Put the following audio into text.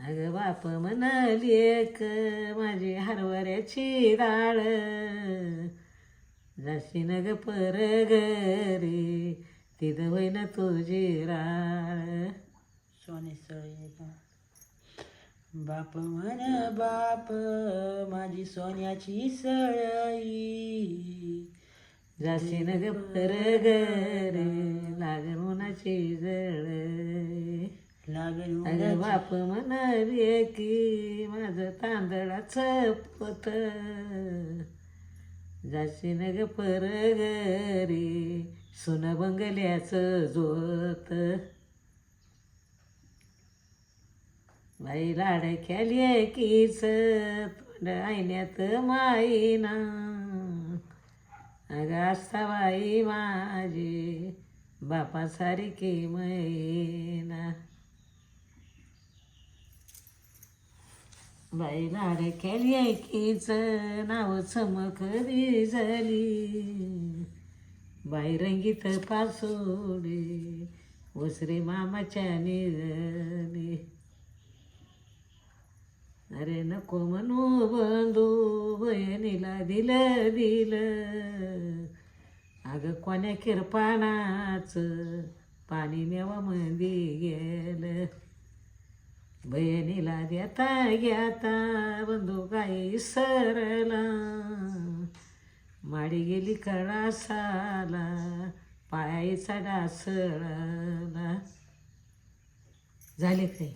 अगं बाप म्हणाली एक माझी हरभऱ्याची डाळ. जाशी न ग पर घरी तिथं होईन तुझी राळ. सोने बाप म्हण बाप माझी सोन्याची सळई. जाशी न ग पर घरी लागण उन्हाची जळ लागण अगं बाप म्हणाली की माझं तांदळाचं पोत. जाशी न ग पर घरी सुन बंगल्याचं जोत. बाई लाडक्या लेकीच तोंड आयण्यात माईना. अगं असता बाई माझी बापासारखी मैना. बाई केली लेकीच नाव चमक झाली बाई रंगीत पासोडे वसरे मामाच्या निरली अरे नको म्हणू बंधू बहिणीला दिलं दिलं. अगं कोण्या किरपाणाचं पाणी नेवा मंदी गेलं. बहिणीला देता घेता बंधू गाई सरला माडी गेली कळासाला पायाचा डासळला झाले काही